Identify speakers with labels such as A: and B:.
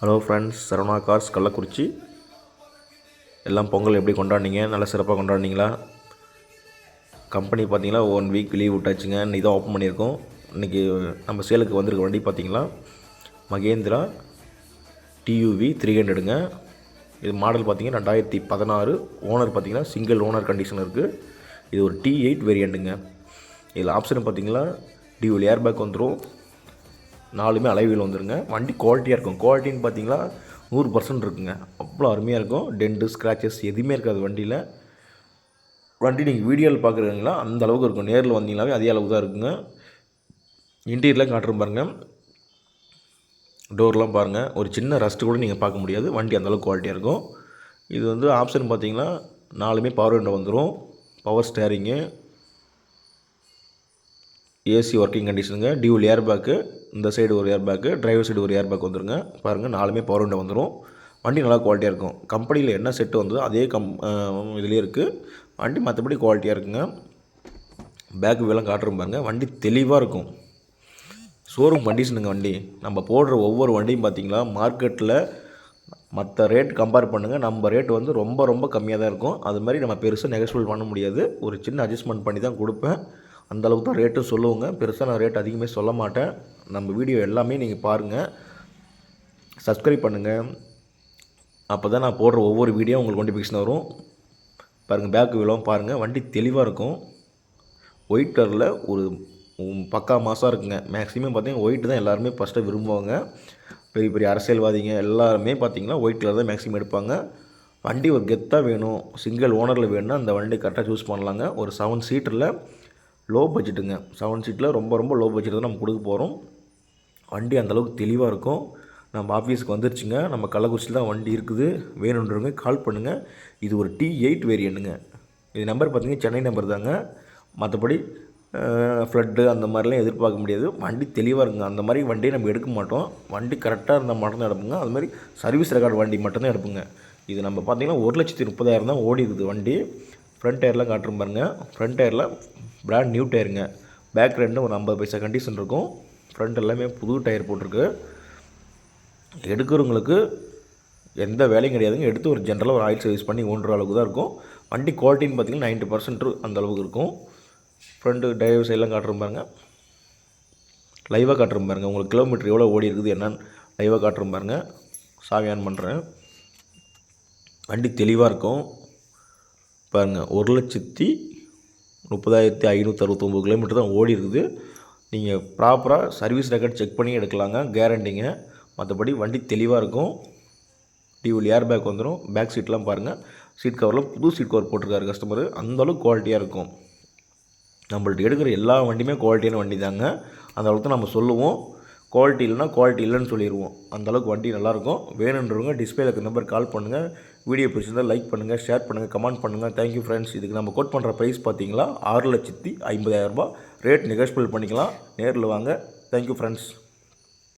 A: Hello friends Saravana cars Kallakurichi எல்லாம் பொங்கல் எப்படி கொண்டாடினீங்க? நல்லா சிறப்பாக கொண்டாடினீங்களா? கம்பெனி பார்த்தீங்களா ஒன் வீக் லீவ் விட்டாச்சுங்க. இன்னைக்கு தான் ஓப்பன் பண்ணியிருக்கோம். இன்றைக்கி நம்ம சேலுக்கு வந்திருக்க வண்டி பார்த்தீங்களா மகேந்திரா டியூவி த்ரீ ஹண்ட்ரடுங்க இது மாடல் பார்த்தீங்கன்னா ரெண்டாயிரத்தி பதினாறு. ஓனர் பார்த்தீங்கன்னா சிங்கிள் ஓனர் கண்டிஷன் இருக்குது இது ஒரு டி எயிட் வேரியண்ட்டுங்க இதில் ஆப்ஷன் பார்த்தீங்கன்னா டியூல் ஏர் பேக் வந்துடும் நாலுமே அலைவில் வந்துருங்க. வண்டி குவாலிட்டியாக இருக்கும். குவாலிட்டின்னு பார்த்தீங்களா நூறு பர்சன்ட் இருக்குங்க. அவ்வளோ அருமையாக இருக்கும். டென்ட்டு ஸ்க்ராச்சஸ் எதுவுமே இருக்காது வண்டியில். வண்டி நீங்கள் வீடியோவில் பார்க்குறீங்களா அந்த அளவுக்கு இருக்கும். நேரில் வந்தீங்களாவே அதே அளவுக்கு தான் இருக்குங்க. இன்டீரியர்லாம் காட்டுறோம் பாருங்கள் டோர்லாம் பாருங்கள் ஒரு சின்ன ரஸ்ட்டு கூட நீங்கள் பார்க்க முடியாது. வண்டி அந்தளவுக்கு குவாலிட்டியாக இருக்கும். இது வந்து ஆப்ஷன் பார்த்தீங்கன்னா நாலுமே பவர் விண்டோ வந்துடும் பவர் ஸ்டேரிங்கு ஏசி ஒர்க்கிங் கண்டிஷனுங்க டியூல் ஏர் பேக்கு இந்த சைடு ஒரு ஏர் பேக்கு டிரைவர் சைடு ஒரு ஏர் பேக் வந்துருங்க. பாருங்கள் நாலுமே பவர் விண்டோ வந்துடும் வண்டி நல்லா குவாலிட்டியாக இருக்கும். கம்பெனியில் என்ன செட்டு வந்ததோ அதே கம் இதுலேயே இருக்குது வண்டி மற்றபடி குவாலிட்டியாக இருக்குங்க. பேக் வியூலாம் காட்டுறோம் பாருங்கள் வண்டி தெளிவாக இருக்கும். ஷோரூம் கண்டிஷனுங்க வண்டி. நம்ம போடுற ஒவ்வொரு வண்டியும் பார்த்திங்களா மார்க்கெட்டில் மற்ற ரேட் கம்பேர் பண்ணுங்கள் நம்ம ரேட் வந்து ரொம்ப ரொம்ப கம்மியாக தான் இருக்கும். அது மாதிரி நம்ம பெருசாக நெகஸ்பிள் பண்ண முடியாது. ஒரு சின்ன அட்ஜஸ்ட்மெண்ட் பண்ணி தான் கொடுப்பேன். அந்தளவுக்கு தான் ரேட்டும் சொல்லுவோங்க. பெருசாக நான் ரேட் அதிகமே சொல்ல மாட்டேன். நம்ம வீடியோ எல்லாமே நீங்கள் பாருங்கள் சப்ஸ்கிரைப் பண்ணுங்கள் அப்போ தான் நான் போடுற ஒவ்வொரு வீடியோ உங்களுக்கு நோட்டிஃபிகேஷன் வரும். பாருங்கள் பேக் விழாவும் பாருங்கள் வண்டி தெளிவாக இருக்கும். ஒயிட் கலரில் ஒரு பக்கா மாதம் இருக்குங்க. மேக்ஸிமம் பார்த்திங்கன்னா ஒயிட் தான் எல்லாருமே ஃபஸ்ட்டு விரும்புவாங்க. பெரிய பெரிய அரசியல்வாதிங்க எல்லாருமே பார்த்திங்கன்னா ஒயிட் கலர் தான் மேக்ஸிமம் எடுப்பாங்க. வண்டி ஒரு கெத்தாக வேணும். சிங்கிள் ஓனரில் வேணும்னா அந்த வண்டி கரெக்டாக சூஸ் பண்ணலாங்க. ஒரு செவன் சீட்டரில் லோ பட்ஜெட்டுங்க செவன் சீட்டில் ரொம்ப ரொம்ப லோ பட்ஜெட் தான் நம்ம கொடுக்க போகிறோம் வண்டி அந்தளவுக்கு தெளிவாக இருக்கும். நம்ம ஆஃபீஸுக்கு வந்துருச்சுங்க. நம்ம கள்ளக்குறிச்சியில் தான் வண்டி இருக்குது. வேணுன்றவங்க கால் பண்ணுங்கள் இது ஒரு டி எயிட் வேரியண்ட்டுங்க இது நம்பர் பார்த்தீங்கன்னா சென்னை நம்பர் தாங்க. மற்றபடி ஃப்ளட்டு அந்த மாதிரிலாம் எதிர்பார்க்க முடியாது. வண்டி தெளிவாக இருக்குங்க. அந்த மாதிரி வண்டியை நம்ம எடுக்க மாட்டோம். வண்டி கரெக்டாக இருந்தால் மட்டும்தான் எடுப்புங்க. அது மாதிரி சர்வீஸ் ரெக்கார்டு வண்டி மட்டும்தான் எடுப்புங்க. இது நம்ம பார்த்தீங்கன்னா ஒரு லட்சத்தி முப்பதாயிரம் தான் ஓடி இருக்குது வண்டி. ஃப்ரண்ட் டயர்லாம் காட்டுறோம் பாருங்க. ஃப்ரண்ட் டயரில் பிராண்ட் நியூ டயருங்க பேக் ரெண்டு ஒரு ஐம்பது பைசா கண்டிஷன் இருக்கும். ஃப்ரண்ட் எல்லாமே புது டயர் போட்டிருக்கு. எடுக்கிறவங்களுக்கு எந்த வேலையும் கிடையாதுங்க. எடுத்து ஒரு ஜென்ரலாக ஒரு ஆயில் சர்வீஸ் பண்ணி ஓடுற அளவுக்கு தான் இருக்கும். வண்டி குவாலிட்டின்னு பார்த்தீங்கன்னா நைன்ட்டி பர்சன்ட் அந்த அளவுக்கு இருக்கும். ஃப்ரண்ட்டு டிரைவர் சைடெலாம் காட்டுறோம் பாருங்க. லைவாக காட்டுறோம் பாருங்க. உங்களுக்கு கிலோமீட்டர் எவ்வளோ ஓடி இருக்குது என்னன்னு லைவாக காட்டுறோம் பாருங்க. சாவி ஆன் பண்ணுறேன் வண்டி தெளிவாக இருக்கும். பாருங்கள் ஒரு லட்சத்தி முப்பதாயிரத்தி ஐநூற்றி அறுபத்தொம்போது கிலோமீட்டர் தான் ஓடி இருக்குது. நீங்கள் ப்ராப்பராக சர்வீஸ் ரெக்கார்ட் செக் பண்ணி எடுக்கலாங்க கேரண்டிங்க மற்றபடி வண்டி தெளிவாக இருக்கும். டியூல் ஏர் பேக் வந்துடும் பேக் சீட்லாம் பாருங்கள் சீட் கவரில் புது சீட் கவர் போட்டிருக்காரு கஸ்டமர் அந்தளவுக்கு குவாலிட்டியாக இருக்கும். நம்மள்ட்ட எடுக்கிற எல்லா வண்டியுமே குவாலிட்டியான வண்டி தாங்க. அந்த அளவுக்கு நம்ம சொல்லுவோம். குவாலிட்டி இல்லைன்னா குவாலிட்டி இல்லைன்னு சொல்லிடுவோம் அந்த அளவுக்கு வண்டி நல்லாயிருக்கும் வேணுன்றவங்க டிஸ்பிளேல இருக்க நம்பர் கால் பண்ணுங்கள் வீடியோ பிடிச்சிருந்தால் லைக் பண்ணுங்கள் ஷேர் பண்ணுங்கள் கமெண்ட் பண்ணுங்கள் தேங்க்யூ ஃப்ரெண்ட்ஸ் இதுக்கு நம்ம கோட் பண்ணுற ப்ரைஸ் பார்த்தீங்களா ஆறு லட்சத்தி ஐம்பதாயிரரூபா ரேட் நெகோஷியபிள் பண்ணிக்கலாம். நேரில் வாங்க. Thank you friends